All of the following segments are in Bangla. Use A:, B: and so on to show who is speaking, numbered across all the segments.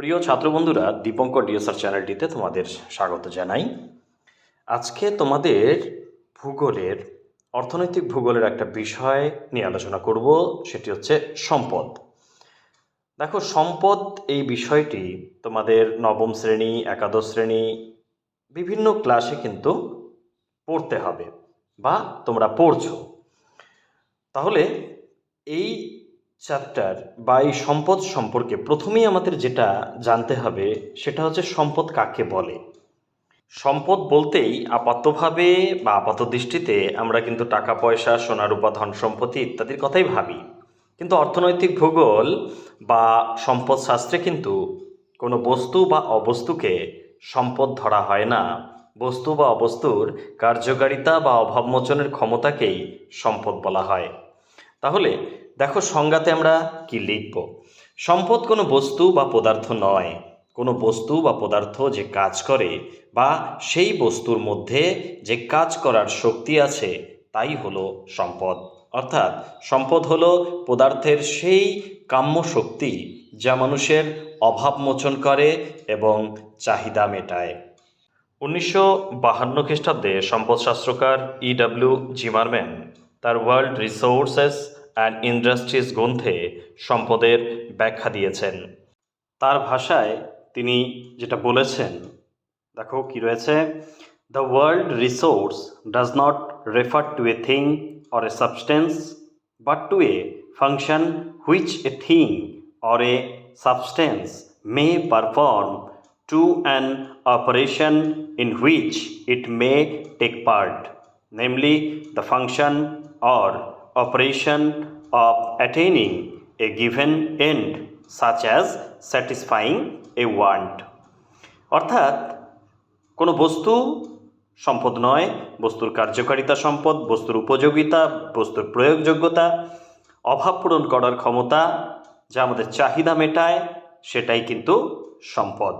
A: প্রিয় ছাত্রবন্ধুরা, দীপঙ্কর ডিএসআর চ্যানেলটিতে তোমাদের স্বাগত জানাই। আজকে তোমাদের ভূগোলের, অর্থনৈতিক ভূগোলের একটা বিষয় নিয়ে আলোচনা করব, সেটি হচ্ছে সম্পদ। দেখো, সম্পদ এই বিষয়টি তোমাদের নবম শ্রেণি, একাদশ শ্রেণি, বিভিন্ন ক্লাসে কিন্তু পড়তে হবে বা তোমরা পড়ছো। তাহলে এই চ্যাপ্টার বা এই সম্পদ সম্পর্কে প্রথমেই আমাদের যেটা জানতে হবে, সেটা হচ্ছে সম্পদ কাকে বলে? সম্পদ বলতেই আপাতভাবে বা আপাত দৃষ্টিতে আমরা কিন্তু টাকা, পয়সা সোনা রূপা ধন সম্পত্তি ইত্যাদির কথাই ভাবি। কিন্তু অর্থনৈতিক ভূগোল বা সম্পদ শাস্ত্রে কিন্তু কোনো বস্তু বা অবস্তুকে সম্পদ ধরা হয় না। বস্তু বা অবস্তুর কার্যকারিতা বা অভাবমোচনের ক্ষমতাকেই সম্পদ বলা হয়। তাহলে দেখো সংজ্ঞাতে আমরা কি লিখব? সম্পদ কোনো বস্তু বা পদার্থ নয়। কোনো বস্তু বা পদার্থ যে কাজ করে বা সেই বস্তুর মধ্যে যে কাজ করার শক্তি আছে, তাই হলো সম্পদ। অর্থাৎ সম্পদ হলো পদার্থের সেই কাম্য শক্তি যা মানুষের অভাব মোচন করে এবং চাহিদা মেটায়। উনিশশো বাহান্ন খ্রিস্টাব্দে সম্পদশাস্ত্রকার ইডাব্লিউ জিমারম্যান তার ওয়ার্ল্ড রিসোর্সেস অ্যান্ড ইন্ডাস্ট্রিজ গ্রন্থে সম্পদের ব্যাখ্যা দিয়েছেন। তার ভাষায় তিনি যেটা বলেছেন, দেখো কি রয়েছে the world resource does not refer to a thing or a substance but to a function which a thing or a substance may perform to an operation in which it may take part namely, the function or operation of attaining a given end, such as satisfying a want. অর্থাৎ কোনো বস্তু সম্পদ নয় বস্তুর কার্যকারিতা সম্পদ বস্তুর উপযোগিতা বস্তুর প্রয়োগযোগ্যতা অভাব পূরণ করার ক্ষমতা যা আমাদের চাহিদা মেটায় সেটাই কিন্তু সম্পদ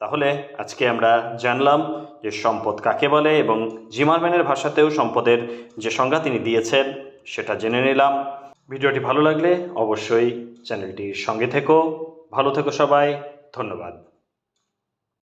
A: তাহলে আজকে আমরা জানলাম যে সম্পদ কাকে বলে এবং জিমারম্যানের ভাষাতেও সম্পদের যে সংজ্ঞা তিনি দিয়েছেন সেটা জেনে নিলাম। ভিডিওটি ভালো লাগলে অবশ্যই চ্যানেলটির সঙ্গে থেকো। ভালো থেকো সবাই। ধন্যবাদ।